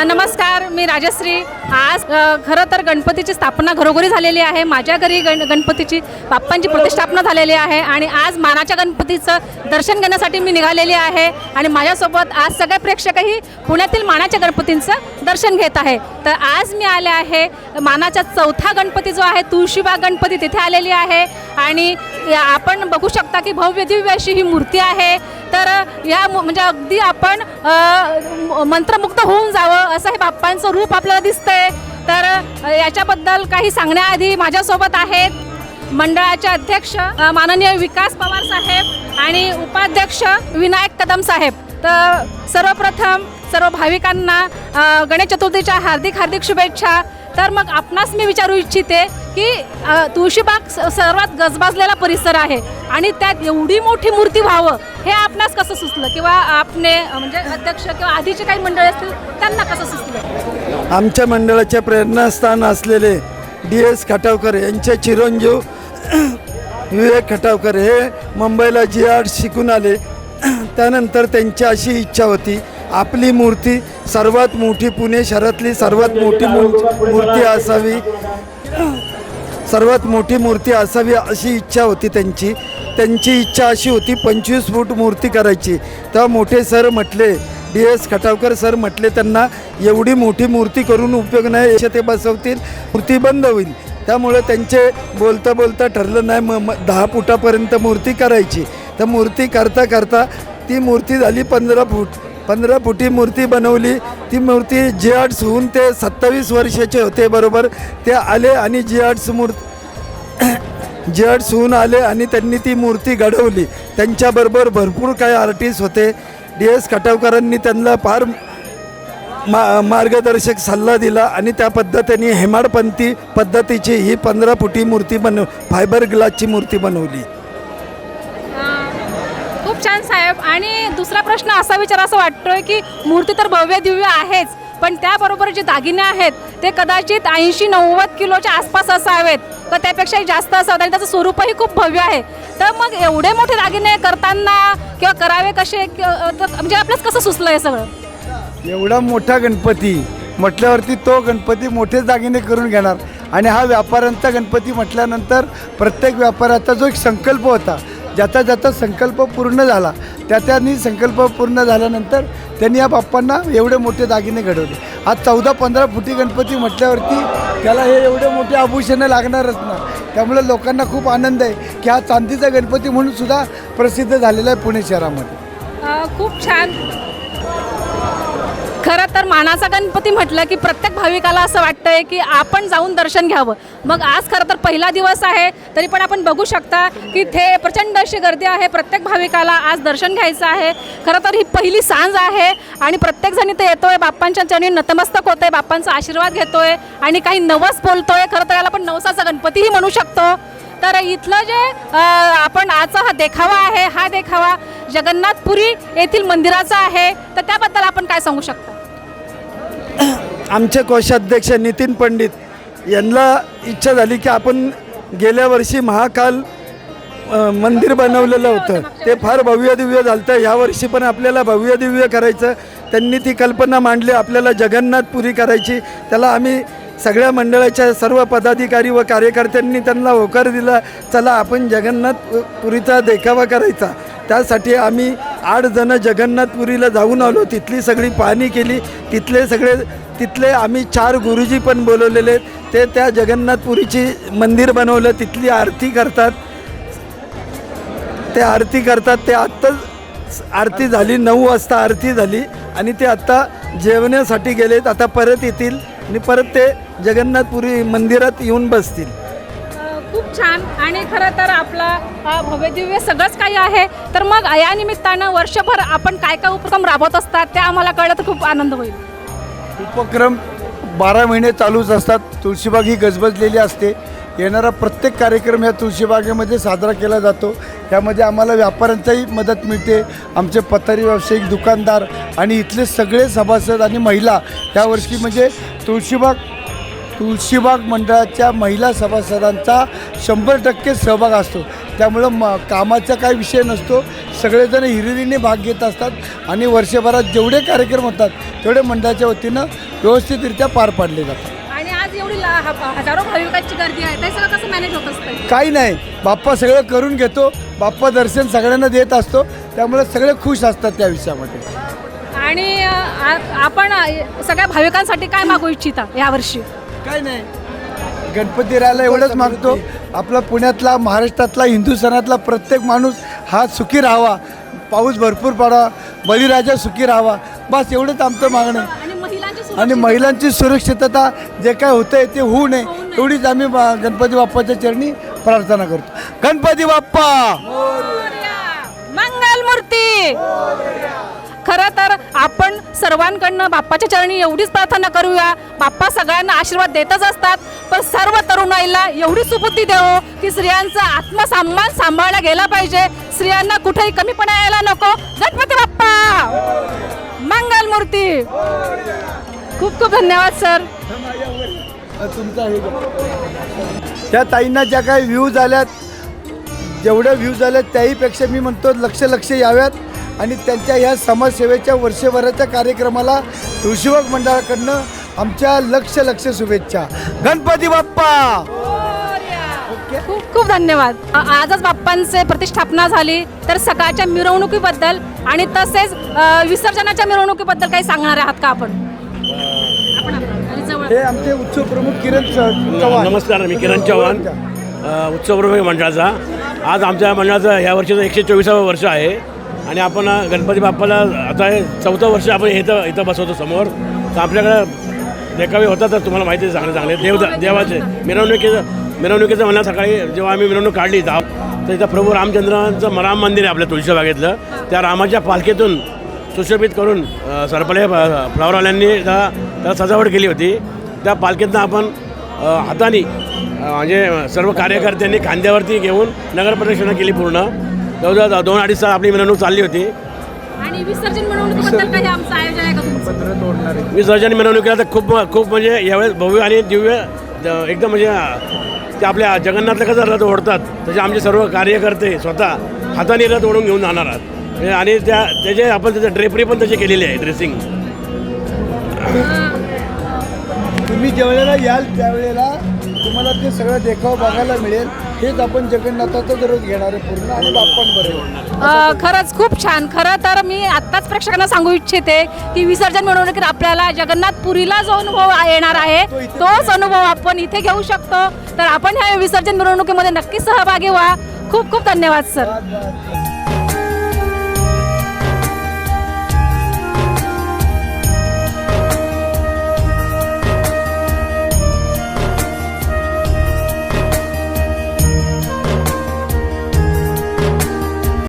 नमस्कार मी राजश्री. आज खरं तर गणपतीची स्थापना घरोघरी झालेली आहे. माझ्या घरी गण गणपतीची बाप्पांची प्रतिष्ठापना झालेली आहे आणि आज मानाच्या गणपतीचं दर्शन घेण्यासाठी मी निघालेली आहे आणि माझ्यासोबत आज सगळे प्रेक्षकही पुण्यातील मानाच्या गणपतींचं दर्शन घेत आहे. तर आज मी आले आहे मानाचा चौथा गणपती जो आहे तुळशीबाग गणपती तिथे आलेली आहे. आणि या- आपण बघू शकता की भव्य दिव्य अशी ही मूर्ती आहे. तर या मु- म्हणजे अगदी आपण मंत्रमुक्त मंत्रमुग्ध होऊन जावं असं हे बाप्पांचं रूप आपल्याला दिसतंय. तर याच्याबद्दल काही सांगण्याआधी माझ्यासोबत आहेत मंडळाचे अध्यक्ष माननीय विकास पवार साहेब आणि उपाध्यक्ष विनायक कदम साहेब. तर सर्वप्रथम सर्व भाविकांना गणेश चतुर्थीच्या हार्दिक हार्दिक शुभेच्छा. तर मग आपणास मी विचारू इच्छिते की तुळशीबाग स- सर्वात गजबाजलेला परिसर आहे आणि त्यात एवढी मोठी मूर्ती व्हावं हे आपणास कसं सुचलं? किंवा आपने म्हणजे अध्यक्ष किंवा आधीचे काही मंडळ असतील त्यांना कसं सुचलं? आमच्या मंडळाचे प्रेरणास्थान असलेले डी एस खटावकर यांचे चिरंजीव विवेक खटावकर हे मुंबईला जी आर्ट शिकून आले. त्यानंतर त्यांची अशी इच्छा होती आपली मूर्ती सर्वात मोठी पुणे शहरातली सर्वात मोठी मू- मूर्ती असावी. सर्वात मोठी मूर्ती असावी अशी इच्छा होती त्यांची. त्यांची इच्छा अशी होती पंचवीस फूट मूर्ती करायची. तेव्हा मोठे सर म्हटले डी एस खटावकर सर म्हटले त्यांना एवढी मोठी मूर्ती करून उपयोग नाही याचे ते बसवतील मूर्ती बंद होईल. त्यामुळे त्यांचे बोलता बोलता ठरलं नाही मग मग दहा फुटापर्यंत मूर्ती करायची. तर मूर्ती करता करता ती मूर्ती झाली पंधरा फूट. पंधरा फुटी मूर्ती बनवली. ती मूर्ती जे आर्ट्स होऊन ते सत्तावीस वर्षाचे होते बरोबर. ते आले आणि जे आर्ट्स मूर्ती जे आर्ट्स होऊन आले आणि त्यांनी ती मूर्ती घडवली. त्यांच्याबरोबर भरपूर काही आर्टिस्ट होते. डी एस खटावकरांनी त्यांना फार मा मार्गदर्शक सल्ला दिला आणि त्या पद्धतीने हेमाडपंथी पद्धतीची ही पंधरा फुटी मूर्ती बनव फायबर ग्लासची मूर्ती बनवली. खूप छान साहेब. आणि दुसरा प्रश्न असा विचार असं वाटतोय की मूर्ती तर भव्य दिव्य आहेच पण त्याबरोबर जे दागिने आहेत ते कदाचित ऐंशी नव्वद किलोच्या आसपास असावेत. तर त्यापेक्षाही जास्त असावेत आणि त्याचं स्वरूपही खूप भव्य आहे. तर मग एवढे मोठे दागिने करताना किंवा करावे कसे म्हणजे आपल्याला कसं सुचलं हे सगळं? एवढा मोठा गणपती म्हटल्यावरती तो गणपती मोठेच दागिने करून घेणार. आणि हा व्यापाऱ्यांचा गणपती म्हटल्यानंतर प्रत्येक व्यापाऱ्याचा जो एक संकल्प होता ज्याचा ज्याचा संकल्प पूर्ण झाला त्या त्यांनी संकल्प पूर्ण झाल्यानंतर त्यांनी या बाप्पांना एवढे मोठे दागिने घडवले. आज चौदा पंधरा फुटी गणपती म्हटल्यावरती त्याला हे एवढे मोठे आभूषणं लागणारच ना. त्यामुळे लोकांना खूप आनंद आहे की हा चांदीचा गणपती म्हणून सुद्धा प्रसिद्ध झालेला आहे पुणे शहरामध्ये. खूप छान. खरं तर मानाचा गणपती म्हटलं की प्रत्येक भाविकाला असं वाटतंय की आपण जाऊन दर्शन घ्यावं. मग आज खरं तर पहिला दिवस आहे तरी पण आपण बघू शकता की इथे प्रचंड अशी गर्दी आहे. प्रत्येक भाविकाला आज दर्शन घ्यायचं आहे. खरं तर ही पहिली सांज आहे आणि प्रत्येकजण इथे येतोय बाप्पांच्या चरणी नतमस्तक होतोय बाप्पांचा आशीर्वाद घेतोय आणि काही नवस बोलतोय. खरं तर याला आपण नवसाचा गणपतीही म्हणू शकतो. तर इथलं जे आपण आजचा हा देखावा आहे हा देखावा जगन्नाथपुरी येथील मंदिराचा आहे. तर त्याबद्दल आपण काय सांगू शकतो? आमचे कोषाध्यक्ष नितीन पंडित यांना इच्छा झाली की आपण गेल्या वर्षी महाकाल मंदिर बनवलेलं होतं. ते फार भव्यदिव्य झालं होतं यावर्षी पण आपल्याला भव्यदिव्य करायचं. त्यांनी ती कल्पना मांडली. आपल्याला जगन्नाथपुरी करायची. त्याला आम्ही सगळ्या मंडळाच्या सर्व पदाधिकारी व कार्यकर्त्यांनी त्यांना होकार दिला. चला आपण जगन्नाथपुरीचा देखावा करायचा. त्यासाठी आम्ही आठ जणं जगन्नाथपुरीला जाऊन आलो. तिथली सगळी पाहणी केली. तिथले सगळे तिथले आम्ही चार गुरुजी पण बोलवलेले ते त्या जगन्नाथपुरीची मंदिर बनवलं. तिथली आरती करतात. ते आरती करतात. ते आत्ताच आरती झाली. नऊ वाजता आरती झाली आणि ते आत्ता जेवण्यासाठी गेलेत. आता परत येतील आणि परत ते जगन्नाथपुरी मंदिरात येऊन बसतील. खूप छान आणि खरं तर आपला हा सगळंच काही आहे. तर मग या निमित्तानं वर्षभर आपण काय काय उपक्रम राबवत असतात ते आम्हाला कळलं तर खूप आनंद होईल. उपक्रम बारा महिने चालूच असतात. तुळशीबाग ही गजबजलेली असते. येणारा प्रत्येक कार्यक्रम या तुळशीबागेमध्ये साजरा केला जातो. यामध्ये आम्हाला व्यापाऱ्यांचाही मदत मिळते. आमचे पथारी व्यावसायिक दुकानदार आणि इथले सगळे सभासद आणि महिला यावर्षी म्हणजे तुळशीबाग तुळशीबाग मंडळाच्या महिला सभासदांचा शंभर टक्के सहभाग असतो. त्यामुळं म कामाचा काही विषय नसतो. सगळेजण हिरिरीने भाग घेत असतात आणि वर्षभरात जेवढे कार्यक्रम होतात तेवढे मंडळाच्या वतीनं व्यवस्थितरित्या पार पाडले जातात. आणि आज एवढी हजारो भाविकांची गर्दी आहे. ते सगळं कसं मॅनेज होत असतं? काही नाही. बाप्पा सगळं करून घेतो. बाप्पा दर्शन सगळ्यांना देत असतो. त्यामुळे सगळे खुश असतात त्या विषयामध्ये. आणि आपण सगळ्या भाविकांसाठी काय मागू इच्छिता यावर्षी? काय नाही. गणपती राहायला एवढंच मागतो. आपला पुण्यातला महाराष्ट्रातला हिंदू सणातला प्रत्येक माणूस हा सुखी राहावा. पाऊस भरपूर पडावा बळीराजा सुखी राहावा. बस एवढंच आमचं मागणं आहे. आणि महिलांची सुरक्षितता. जे काय होतंय ते होऊ नये. एवढीच आम्ही गणपती बाप्पाच्या चरणी प्रार्थना करतो. गणपती बाप्पा! मंगल मूर्ती! खरं तर आपण सर्वांकडनं बाप्पाच्या चरणी एवढीच प्रार्थना करूया. बाप्पा सगळ्यांना आशीर्वाद देतच असतात पण सर्व तरुणाईला एवढी सुबुद्धी देऊ की स्त्रियांचा आत्मसन्मान सांभाळला गेला पाहिजे. स्त्रियांना कुठेही कमीपणा यायला नको. गणपती बाप्पा! मंगल मूर्ती! खूप खूप धन्यवाद सर. त्या ताईंना ज्या काही व्ह्यूज आल्यात जेवढ्या व्ह्यूज आल्यात त्याहीपेक्षा मी म्हणतो लक्ष लक्ष याव्यात. आणि त्यांच्या ह्या समाजसेवेच्या वर्षभराच्या कार्यक्रमाला तुळशीबाग मंडळाकडनं आमच्या लक्ष लक्ष शुभेच्छा. गणपती बाप्पा! खूप खूप धन्यवाद. आजच बाप्पांचे प्रतिष्ठापना झाली तर सकाळच्या मिरवणुकीबद्दल आणि तसेच विसर्जनाच्या मिरवणुकीबद्दल काही सांगणार आहात का आपण? आपण आणि जवळ. हे आमचे उत्सव प्रमुख किरण चव्हाण. नमस्कार मी किरण चव्हाण. उत्सव प्रमुख मंडळाचा. आज आमच्या मंडळाचं ह्या वर्षीचं एकशे चोवीसावं वर्ष आहे. आणि आपण गणपती बाप्पाला आता हे चौथं वर्ष आपण इथं इथं बसवतो समोर. तर आपल्याकडं देखावे होतात तर तुम्हाला माहिती आहे चांगले चांगले. देव देवाचे. मिरवणुकीचं मिरवणुकीचं म्हणा सकाळी जेव्हा आम्ही मिरवणूक काढली तर तर इथं प्रभू रामचंद्रांचं राम मंदिर आहे आपल्या तुळशीबागेतलं त्या रामाच्या पालखीतून सुशोभित करून सरपले फ्लावरवाल्यांनी त्या त्याला सजावट केली होती. त्या पालखीतनं आपण हाताने म्हणजे सर्व कार्यकर्त्यांनी खांद्यावरती घेऊन नगरप्रदक्षिणा केली पूर्ण. जवळजवळ दोन अडीच तास आपली मिरवणूक चालली होती. आणि विसर्जन मिरवणुकीबद्दल काही आमचं आयोजन आहे का तुमचं? पत्र तोडणारे विसर्जन मिरवणुकीला तर खूप खूप म्हणजे यावेळेस भव्य आणि दिव्य द- एकदम म्हणजे ते आपल्या जगन्नाथला कसं रथ ओढतात तसे आमचे सर्व कार्यकर्ते स्वतः हाताने रथ ओढून घेऊन जाणार आहात. म्हणजे आणि त्या त्याचे आपण त्याचं ड्रेपरी पण त्याची केलेली आहे ड्रेसिंग तुम्ही ज्यावेळेला याल त्यावेळेला तुम्हाला ते सगळं देखाव बघायला मिळेल. हेच आपण जगन्नाथाचा दररोज घेणार आहे पूर्ण आणि बाप्पांबरोबर अ, खरंच खूप छान. खरं तर मी आत्ताच प्रेक्षकांना सांगू इच्छिते की विसर्जन मिरवणुकीत आपल्याला जगन्नाथपुरीला जो अनुभव आ- येणार आहे तोच अनुभव आपण इथे घेऊ शकतो. तर आपण ह्या विसर्जन मिरवणुकीमध्ये नक्की सहभागी व्हा. खूप खूप धन्यवाद सर.